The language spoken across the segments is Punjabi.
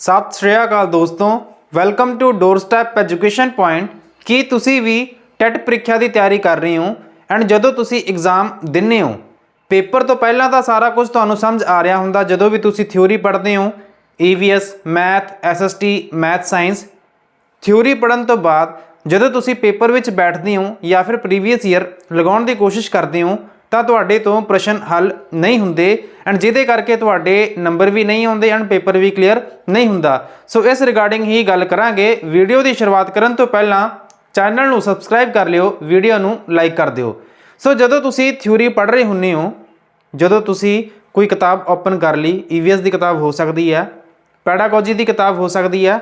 ਸਤਿ ਸ਼੍ਰੀ ਅਕਾਲ ਦੋਸਤੋ welcome to door step education point ਕੀ ਤੁਸੀਂ ਵੀ ਟੈਟ ਪ੍ਰੀਖਿਆ ਦੀ ਤਿਆਰੀ ਕਰ ਰਹੇ ਹੋ? ਐਂਡ ਜਦੋਂ ਤੁਸੀਂ ਐਗਜ਼ਾਮ ਦਿੰਦੇ ਹੋ ਪੇਪਰ ਤੋਂ ਪਹਿਲਾਂ ਤਾਂ ਸਾਰਾ ਕੁਝ ਤੁਹਾਨੂੰ ਸਮਝ ਆ ਰਿਹਾ ਹੁੰਦਾ, ਜਦੋਂ ਵੀ ਤੁਸੀਂ ਥਿਊਰੀ ਪੜ੍ਹਦੇ ਹੋ EVS math SST math science theory ਪੜਨ ਤੋਂ ਬਾਅਦ ਜਦੋਂ ਤੁਸੀਂ ਪੇਪਰ ਵਿੱਚ ਬੈਠਦੇ ਹੋ ਜਾਂ ਫਿਰ ਪ੍ਰੀਵੀਅਸ ਈਅਰ ਲਗਾਉਣ ਦੀ ਕੋਸ਼ਿਸ਼ ਕਰਦੇ ਹੋ ਤਾਂ ਤੁਹਾਡੇ ਤੋਂ ਪ੍ਰਸ਼ਨ ਹੱਲ ਨਹੀਂ ਹੁੰਦੇ ਐਂਡ ਜਿਹਦੇ ਕਰਕੇ ਤੁਹਾਡੇ ਨੰਬਰ ਵੀ ਨਹੀਂ ਆਉਂਦੇ ਐਂਡ ਪੇਪਰ ਵੀ ਕਲੀਅਰ ਨਹੀਂ ਹੁੰਦਾ। ਸੋ ਇਸ ਰਿਗਾਰਡਿੰਗ ਹੀ ਗੱਲ ਕਰਾਂਗੇ। ਵੀਡੀਓ ਦੀ ਸ਼ੁਰੂਆਤ ਕਰਨ ਤੋਂ ਪਹਿਲਾਂ ਚੈਨਲ ਨੂੰ ਸਬਸਕ੍ਰਾਈਬ ਕਰ ਲਿਓ, ਵੀਡੀਓ ਨੂੰ ਲਾਈਕ ਕਰ ਦਿਓ। ਸੋ ਜਦੋਂ ਤੁਸੀਂ ਥਿਊਰੀ ਪੜ੍ਹ ਰਹੇ ਹੁੰਦੇ ਹੋ, ਜਦੋਂ ਤੁਸੀਂ ਕੋਈ ਕਿਤਾਬ ਓਪਨ ਕਰ ਲਈ ਈਵੀਐਸ ਦੀ ਕਿਤਾਬ ਹੋ ਸਕਦੀ ਹੈ ਪੈਡਾਗੋਜੀ ਦੀ ਕਿਤਾਬ ਹੋ ਸਕਦੀ ਹੈ,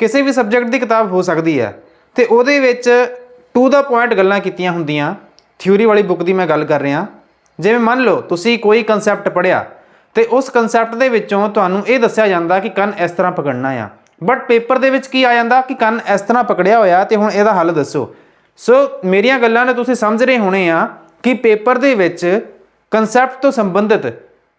ਕਿਸੇ ਵੀ ਸਬਜੈਕਟ ਦੀ ਕਿਤਾਬ ਹੋ ਸਕਦੀ ਹੈ, ਤੇ ਉਹਦੇ ਵਿੱਚ ਟੂ ਦਾ ਪੁਆਇੰਟ ਗੱਲਾਂ ਕੀਤੀਆਂ ਹੁੰਦੀਆਂ। ਥਿਊਰੀ ਵਾਲੀ ਬੁੱਕ ਦੀ ਮੈਂ ਗੱਲ ਕਰ ਰਿਹਾ। ਜਿਵੇਂ ਮੰਨ ਲਓ, ਤੁਸੀਂ ਕੋਈ ਕਨਸੈਪਟ ਪੜ੍ਹਿਆ ਤੇ ਉਸ ਕਨਸੈਪਟ ਦੇ ਵਿੱਚੋਂ ਤੁਹਾਨੂੰ ਇਹ ਦੱਸਿਆ ਜਾਂਦਾ ਕਿ ਕੰਨ ਇਸ ਤਰ੍ਹਾਂ ਪਕੜਨਾ ਆ। ਬਟ ਪੇਪਰ ਦੇ ਵਿੱਚ ਕੀ ਆ ਜਾਂਦਾ ਕਿ ਕੰਨ ਇਸ ਤਰ੍ਹਾਂ ਪਕੜਿਆ ਹੋਇਆ ਤੇ ਹੁਣ ਇਹਦਾ ਹੱਲ ਦੱਸੋ। ਸੋ ਮੇਰੀਆਂ ਗੱਲਾਂ ਨੇ ਤੁਸੀਂ ਸਮਝ ਰਹੇ ਹੋਣੇ ਆ ਕਿ ਪੇਪਰ ਦੇ ਵਿੱਚ ਕਨਸੈਪਟ ਤੋਂ ਸੰਬੰਧਿਤ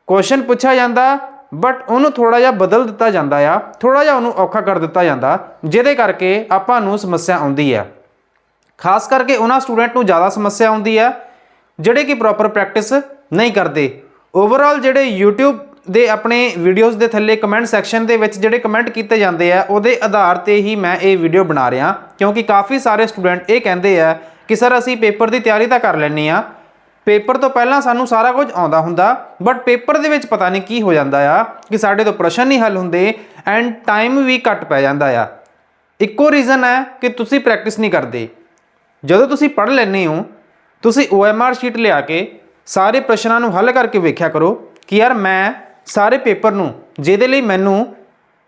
ਕੁਐਸਚਨ ਪੁੱਛਿਆ ਜਾਂਦਾ ਬਟ ਉਹਨੂੰ ਥੋੜਾ ਜਿਹਾ ਬਦਲ ਦਿੱਤਾ ਜਾਂਦਾ ਆ ਥੋੜਾ ਜਿਹਾ ਉਹਨੂੰ ਔਖਾ ਕਰ ਦਿੱਤਾ ਜਾਂਦਾ, ਜਿਹਦੇ ਕਰਕੇ ਆਪਾਂ ਨੂੰ ਸਮੱਸਿਆ ਆਉਂਦੀ ਆ। ਖਾਸ ਕਰਕੇ ਉਹਨਾਂ ਸਟੂਡੈਂਟ ਨੂੰ ਜ਼ਿਆਦਾ ਸਮੱਸਿਆ ਆਉਂਦੀ ਆ ਜਿਹੜੇ ਕਿ ਪ੍ਰੋਪਰ ਪ੍ਰੈਕਟਿਸ ਨਹੀਂ ਕਰਦੇ। ਓਵਰਆਲ ਜਿਹੜੇ YouTube ਦੇ ਆਪਣੇ ਵੀਡੀਓਜ਼ ਦੇ ਥੱਲੇ ਕਮੈਂਟ ਸੈਕਸ਼ਨ ਦੇ ਵਿੱਚ ਜਿਹੜੇ ਕਮੈਂਟ ਕੀਤੇ ਜਾਂਦੇ ਆ, ਉਹਦੇ ਆਧਾਰ ਤੇ ਹੀ ਮੈਂ ਇਹ ਵੀਡੀਓ ਬਣਾ ਰਿਹਾ, ਕਿਉਂਕਿ ਕਾਫੀ ਸਾਰੇ ਸਟੂਡੈਂਟ ਇਹ ਕਹਿੰਦੇ ਆ ਕਿ, ਸਰ, ਅਸੀਂ ਪੇਪਰ ਦੀ ਤਿਆਰੀ ਤਾਂ ਕਰ ਲੈਂਦੇ ਆ ਪੇਪਰ ਤੋਂ ਪਹਿਲਾਂ ਸਾਨੂੰ ਸਾਰਾ ਕੁਝ ਆਉਂਦਾ ਹੁੰਦਾ ਬਟ ਪੇਪਰ ਦੇ ਵਿੱਚ ਪਤਾ ਨਹੀਂ ਕੀ ਹੋ ਜਾਂਦਾ ਆ, ਕਿ ਸਾਡੇ ਤੋਂ ਪ੍ਰਸ਼ਨ ਨਹੀਂ ਹੱਲ ਹੁੰਦੇ ਐਂਡ ਟਾਈਮ ਵੀ ਘੱਟ ਪੈ ਜਾਂਦਾ ਆ। ਇੱਕੋ ਰੀਜ਼ਨ ਹੈ ਕਿ ਤੁਸੀਂ ਪ੍ਰੈਕਟਿਸ ਨਹੀਂ ਕਰਦੇ। ਜਦੋਂ ਤੁਸੀਂ ਪੜ੍ਹ ਲੈਂਦੇ ਹੋ ਤੁਸੀਂ OMR ਸ਼ੀਟ ਲਿਆ ਕੇ ਸਾਰੇ ਪ੍ਰਸ਼ਨਾਂ ਨੂੰ ਹੱਲ ਕਰਕੇ ਵੇਖਿਆ ਕਰੋ ਕਿ ਯਾਰ ਮੈਂ ਸਾਰੇ ਪੇਪਰ ਨੂੰ ਜਿਹਦੇ ਲਈ ਮੈਨੂੰ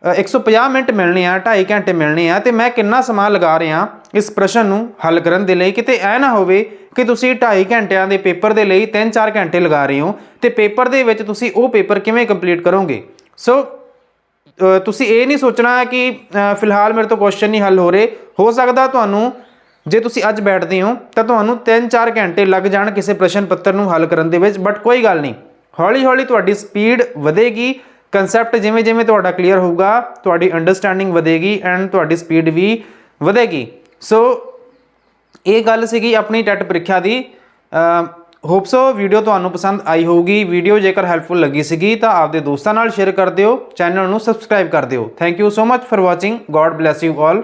ਅ, 150 ਮਿੰਟ ਮਿਲਣੇ ਆ 2.5 ਘੰਟੇ ਮਿਲਣੇ ਆ ਤੇ ਮੈਂ ਕਿੰਨਾ ਸਮਾਂ ਲਗਾ ਰਿਹਾ ਇਸ ਪ੍ਰਸ਼ਨ ਨੂੰ ਹੱਲ ਕਰਨ ਦੇ ਲਈ ਕਿਤੇ ਐ ਨਾ ਹੋਵੇ ਕਿ ਤੁਸੀਂ 2.5 ਘੰਟਿਆਂ ਦੇ ਪੇਪਰ ਦੇ ਲਈ 3-4 ਘੰਟੇ ਲਗਾ ਰਹੇ ਹੋ ਤੇ ਪੇਪਰ ਦੇ ਵਿੱਚ ਤੁਸੀਂ ਉਹ ਪੇਪਰ ਕਿਵੇਂ ਕੰਪਲੀਟ ਕਰੋਗੇ? ਸੋ ਤੁਸੀਂ ਇਹ ਨਹੀਂ ਸੋਚਣਾ ਕਿ ਫਿਲਹਾਲ ਮੇਰੇ ਤੋਂ ਕੁਐਸਚਨ ਨਹੀਂ ਹੱਲ ਹੋ ਰਹੇ ਹੋ ਸਕਦਾ ਤੁਹਾਨੂੰ ਜੇ ਤੁਸੀਂ ਅੱਜ ਬੈਠਦੇ ਹੋ, ਤਾਂ ਤੁਹਾਨੂੰ 3-4 ਘੰਟੇ ਲੱਗ ਜਾਣ ਕਿਸੇ ਪ੍ਰਸ਼ਨ ਪੱਤਰ ਨੂੰ ਹੱਲ ਕਰਨ ਦੇ ਵਿੱਚ ਬਟ ਕੋਈ ਗੱਲ ਨਹੀਂ। ਹੌਲੀ ਹੌਲੀ ਤੁਹਾਡੀ ਸਪੀਡ ਵਧੇਗੀ ਕਨਸੈਪਟ ਜਿਵੇਂ ਜਿਵੇਂ ਤੁਹਾਡਾ ਕਲੀਅਰ ਹੋਊਗਾ, ਤੁਹਾਡੀ ਅੰਡਰਸਟੈਂਡਿੰਗ ਵਧੇਗੀ ਐਂਡ ਤੁਹਾਡੀ ਸਪੀਡ ਵੀ ਵਧੇਗੀ। ਸੋ ਇਹ ਗੱਲ ਸੀਗੀ ਆਪਣੀ ਟੈਟ ਪ੍ਰੀਖਿਆ ਦੀ। ਹੋਪ ਸੋ ਵੀਡੀਓ ਤੁਹਾਨੂੰ ਪਸੰਦ ਆਈ ਹੋਊਗੀ। ਵੀਡੀਓ ਜੇਕਰ ਹੈਲਪਫੁਲ ਲੱਗੀ ਸੀਗੀ, ਤਾਂ ਆਪਦੇ ਦੋਸਤਾਂ ਨਾਲ ਸ਼ੇਅਰ ਕਰ ਦਿਓ ਚੈਨਲ ਨੂੰ ਸਬਸਕ੍ਰਾਈਬ ਕਰ ਦਿਓ। Thank you so much for watching God bless you all